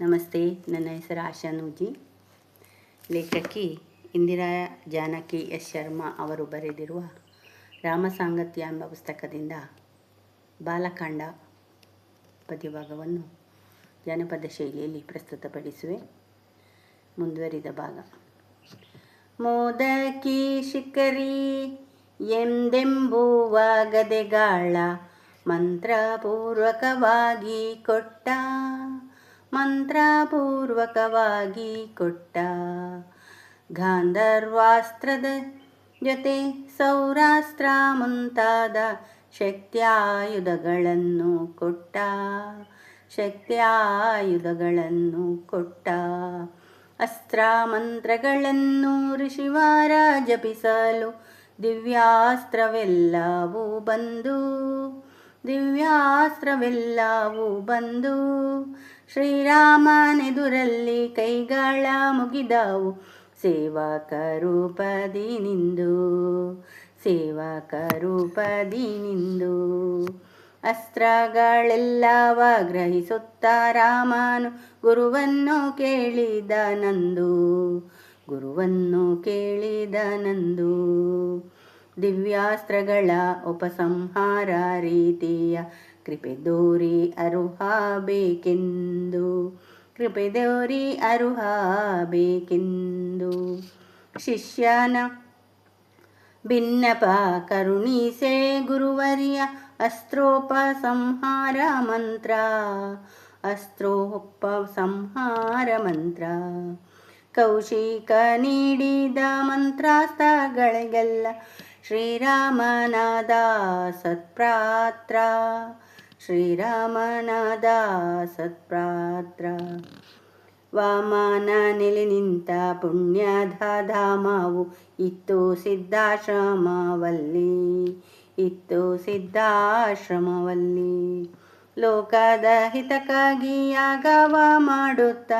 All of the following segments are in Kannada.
ನಮಸ್ತೆ, ನನ್ನ ಹೆಸರು ಆಶಾ ನೂಜಿ ಲೇಖಕಿ ಇಂದಿರಾ ಜಾನಕಿ ಎಸ್. ಶರ್ಮಾ ಅವರು ಬರೆದಿರುವ ರಾಮಸಾಂಗತ್ಯ ಎಂಬ ಪುಸ್ತಕದಿಂದ ಬಾಲಕಾಂಡ ಪದ್ಯಭಾಗವನ್ನು ಜಾನಪದ ಶೈಲಿಯಲ್ಲಿ ಪ್ರಸ್ತುತಪಡಿಸುವೆ. ಮುಂದುವರಿದ ಭಾಗ. ಮೋದಕಿ ಶಿಖರಿ ಎಂದೆಂಬುವ ಗದೆಗಾಳ ಮಂತ್ರಪೂರ್ವಕವಾಗಿ ಕೊಟ್ಟ ಮಂತ್ರಪೂರ್ವಕವಾಗಿ ಕೊಟ್ಟ ಗಾಂಧರ್ವಾಸ್ತ್ರದ ಜೊತೆ ಸೌರಾಸ್ತ್ರ ಮುಂತಾದ ಶಕ್ತಿಯಾಯುಧಗಳನ್ನು ಕೊಟ್ಟ ಶಕ್ತಿಯಾಯುಧಗಳನ್ನು ಕೊಟ್ಟ ಅಸ್ತ್ರ ಮಂತ್ರಗಳನ್ನು ಋಷಿವಾರ ಜಪಿಸಲು ದಿವ್ಯಾಸ್ತ್ರವೆಲ್ಲವೂ ಬಂದು ದಿವ್ಯಾಸ್ತ್ರವೆಲ್ಲವೂ ಬಂದು ಶ್ರೀರಾಮನೆದುರಲ್ಲಿ ಕೈಗಳ ಮುಗಿದವು. ಸೇವಕರೂಪದಿ ನಿಂದು ಸೇವಕರೂಪದಿ ನಿಂದು. ಅಸ್ತ್ರಗಳೆಲ್ಲವ ಗ್ರಹಿಸುತ್ತ ರಾಮನು ಗುರುವನ್ನು ಕೇಳಿದ ನಂದು, ಗುರುವನ್ನು ಕೇಳಿದ ನಂದು. ದಿವ್ಯಾಸ್ತ್ರಗಳ ಉಪಸಂಹಾರ ರೀತಿಯ ಕೃಪೆ ದೋರಿ ಅರುಹಬೇಕೆಂದು. ಕೃಪೆ ದೋರಿ ಅರುಹಬೇಕೆಂದು. ಶಿಷ್ಯನ ಭಿನ್ನಪ ಕರುಣೀಸೆ ಗುರುವರಿಯ ಅಸ್ತ್ರೋಪ ಸಂಹಾರ ಮಂತ್ರ. ಅಸ್ತ್ರೋಪ ಸಂಹಾರ ಮಂತ್ರ. ಕೌಶಿಕ ನೀಡಿದ ಮಂತ್ರಾಸ್ತ್ರಗಳಿಗೆಲ್ಲ ಶ್ರೀರಾಮನಾದ ಸತ್ಪ್ರಾತ್ರ. ಶ್ರೀರಾಮನಾದ ಸತ್ಪ್ರಾತ್ರ ವಾಮನ ನೆಲೆ ನಿಂತ ಪುಣ್ಯದ ಧಾಮವು ಇತ್ತು ಸಿದ್ಧಾಶ್ರಮವಲ್ಲಿ ಇತ್ತು ಸಿದ್ಧಾಶ್ರಮವಲ್ಲಿ. ಲೋಕದ ಹಿತಕ್ಕಾಗಿ ಯಾಗವ ಮಾಡುತ್ತ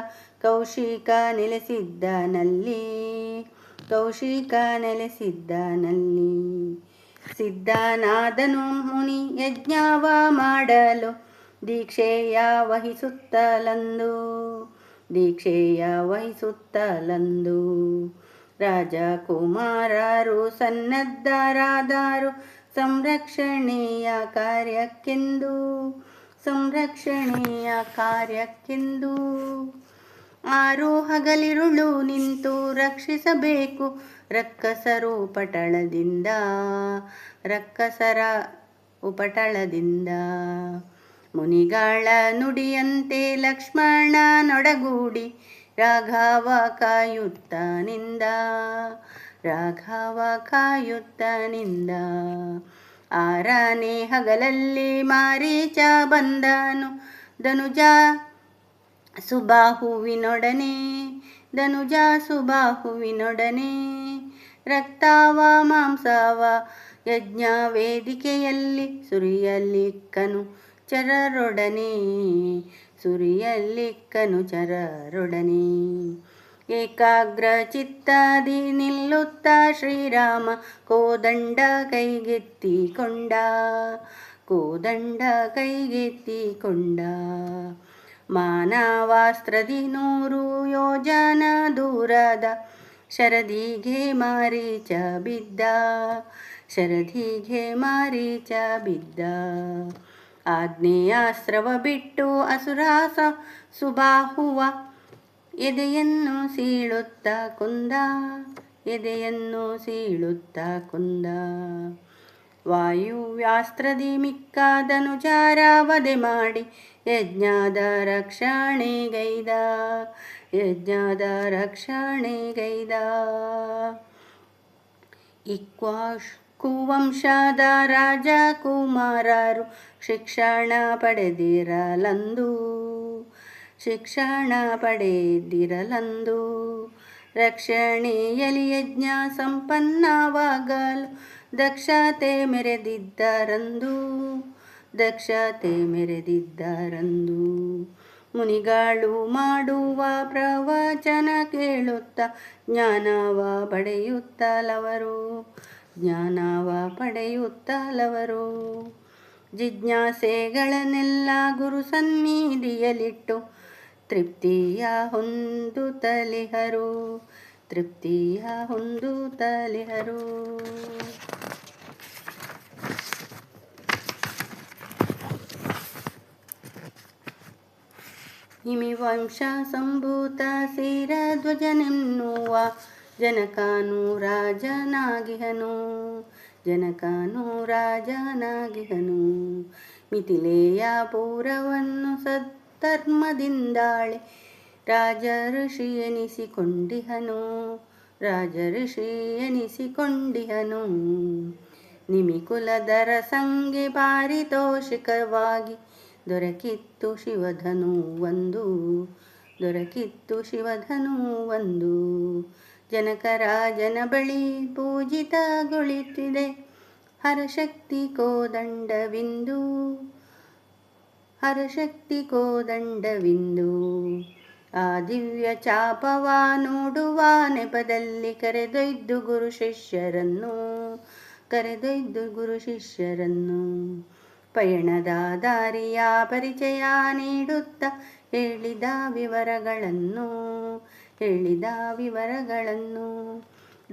ಕೌಶಿಕ ನೆಲೆಸಿದ್ದನಲ್ಲಿ ಕೌಶಿಕ ನೆಲೆಸಿದ್ದನಲ್ಲಿ. ಸಿದ್ಧನಾದನು ಮುನಿ ಯಜ್ಞವ ಮಾಡಲು ದೀಕ್ಷೆಯ ವಹಿಸುತ್ತಲಂದು ದೀಕ್ಷೆಯ ವಹಿಸುತ್ತಲಂದು. ರಾಜಕುಮಾರರು ಸನ್ನದ್ಧರಾದರು ಸಂರಕ್ಷಣೆಯ ಕಾರ್ಯಕ್ಕೆಂದು ಸಂರಕ್ಷಣೆಯ ಕಾರ್ಯಕ್ಕೆಂದು. ಆರು ಹಗಲಿರುಳು ನಿಂತು ರಕ್ಷಿಸಬೇಕು. ರಕ್ಕಸರು ಪಟಳದಿಂದ ರಕ್ಕಸರ ಉಪಟಳದಿಂದ. ಮುನಿಗಳ ನುಡಿಯಂತೆ ಲಕ್ಷ್ಮಣ ನೊಡಗೂಡಿ, ರಾಘವ ಕಾಯುತ್ತ ನಿಂದ, ರಾಘವ ಕಾಯುತ್ತ ನಿಂದ. ಆರನೇ ಹಗಲಲ್ಲಿ ಮಾರೀಚ ಬಂದನು, ಧನುಜ ಸುಬಾಹುವಿನೊಡನೆ, ಧನುಜ ಸುಬಾಹುವಿನೊಡನೆ, ರಕ್ತಾವ, ಮಾಂಸಾವ, ಯಜ್ಞ ವೇದಿಕೆಯಲ್ಲಿ ಸುರಿಯಲ್ಲಿಕ್ಕನು ಚರರೊಡನೆ ಸುರಿಯಲ್ಲಿಕ್ಕನು ಚರರೊಡನೆ. ಏಕಾಗ್ರ ಚಿತ್ತಾದಿ ನಿಲ್ಲುತ್ತ ಶ್ರೀರಾಮ ಕೋದಂಡ ಕೈಗೆತ್ತಿಕೊಂಡ ಕೋದಂಡ ಕೈಗೆತ್ತಿಕೊಂಡ. ಮಾನವಾಸ್ತ್ರದಿ ನೂರು ಯೋಜನ ದೂರದ ಶರದಿಗೆ ಮಾರೀಚ ಬಿದ್ದ, ಶರದಿಗೆ ಮಾರೀಚ ಬಿದ್ದ. ಆಗ್ನೇಯಾಸ್ತ್ರವ ಬಿಟ್ಟು ಅಸುರಾಸ ಸುಬಾಹುವ, ಎದೆಯನ್ನು ಸೀಳುತ್ತ ಕುಂದ, ಎದೆಯನ್ನು ಸೀಳುತ್ತ ಕುಂದ. ವಾಯುವ್ಯಾಸ್ತ್ರದಿ ಮಿಕ್ಕಾದನು ವಧೆ ಮಾಡಿ ಯಜ್ಞದ ರಕ್ಷಣೆಗೈದ ಯಜ್ಞದ ರಕ್ಷಣೆಗೈದ ಇಕ್ವಾಶ್ ಕುವಂಶದ ರಾಜಕುಮಾರರು ಶಿಕ್ಷಣ ಪಡೆದಿರಲಂದು ಶಿಕ್ಷಣ ಪಡೆದಿರಲಂದು. ರಕ್ಷಣೆಯಲ್ಲಿ ಯಜ್ಞ ಸಂಪನ್ನವಾಗಲು ದಕ್ಷತೆ ಮೆರೆದಿದ್ದರಂದು ದಕ್ಷತೆ ಮೆರೆದಿದ್ದಾರಂದು. ಮುನಿಗಳು ಮಾಡುವ ಪ್ರವಚನ ಕೇಳುತ್ತ ಜ್ಞಾನವ ಪಡೆಯುತ್ತಲವರು ಜ್ಞಾನವ ಪಡೆಯುತ್ತಲವರು. ಜಿಜ್ಞಾಸೆಗಳನ್ನೆಲ್ಲ ಗುರು ಸನ್ನಿಧಿಯಲ್ಲಿಟ್ಟು ತೃಪ್ತಿಯ ಹೊಂದುತ್ತಲಿಹರು ತೃಪ್ತಿಯ ಹೊಂದುತ್ತಲಿಹರು ವಂಶ ಸಂಭೂತ ಧ್ವಜನೆನ್ನುವ ಜನಕಾನು ರಾಜನಾಗಿಹನು ಜನಕಾನು ರಾಜನಾಗಿಹನು. ಮಿಥಿಲೆಯ ಪೂರವನ್ನು ಸದ್ಧರ್ಮದಿಂದಾಳೆ ರಾಜ ಋಷಿ ಎನಿಸಿಕೊಂಡಿಹನು ರಾಜ ಋಷಿ ಎನಿಸಿಕೊಂಡಿಹನು. ನಿಮಿಕುಲದರ ಸಂಗೆ ಪಾರಿತೋಷಿಕವಾಗಿ ದೊರಕಿತ್ತು ಶಿವಧನು ಒಂದು, ದೊರಕಿತ್ತು ಶಿವಧನು ಒಂದು. ಜನಕರಾಜನ ಬಳಿ ಪೂಜಿತಗೊಳಿತಿದೆ ಹರಶಕ್ತಿ ಕೋದಂಡವಿಂದು. ಹರಶಕ್ತಿ ಕೋದಂಡವಿಂದು. ಆ ದಿವ್ಯ ಚಾಪವ ನೋಡುವ ನೆಪದಲ್ಲಿ ಕರೆದೊಯ್ದು ಗುರು ಶಿಷ್ಯರನ್ನು, ಕರೆದೊಯ್ದು ಗುರು ಶಿಷ್ಯರನ್ನು. ಪಯಣದ ದಾರಿಯ ಪರಿಚಯ ನೀಡುತ್ತ ಹೇಳಿದ ವಿವರಗಳನ್ನು ಹೇಳಿದ ವಿವರಗಳನ್ನು.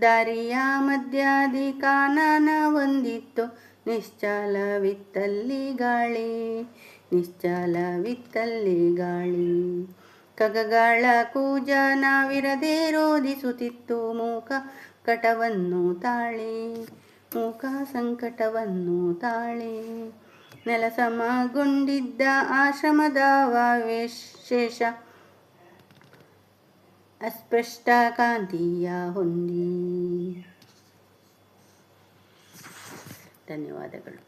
ದಾರಿಯ ಮಧ್ಯಾದಿ ಕಾನನ ಹೊಂದಿತ್ತು ನಿಶ್ಚಲವಿತ್ತಲ್ಲಿ ಗಾಳಿ ನಿಶ್ಚಲವಿತ್ತಲ್ಲಿ ಗಾಳಿ. ಕಗಗಳ ಕೂಜನವಿರದೆ ರೋಧಿಸುತ್ತಿತ್ತು, ಮೂಕ ಕಟವನ್ನು ತಾಳಿ, ಮೂಕ ಸಂಕಟವನ್ನು ತಾಳಿ. ನೆಲಸಮಗೊಂಡಿದ್ದ ಆಶ್ರಮದ ವಿಶೇಷ ಅಸ್ಪಷ್ಟ ಕಾಂತಿಯ ಹೊಂದಿ. ಧನ್ಯವಾದಗಳು.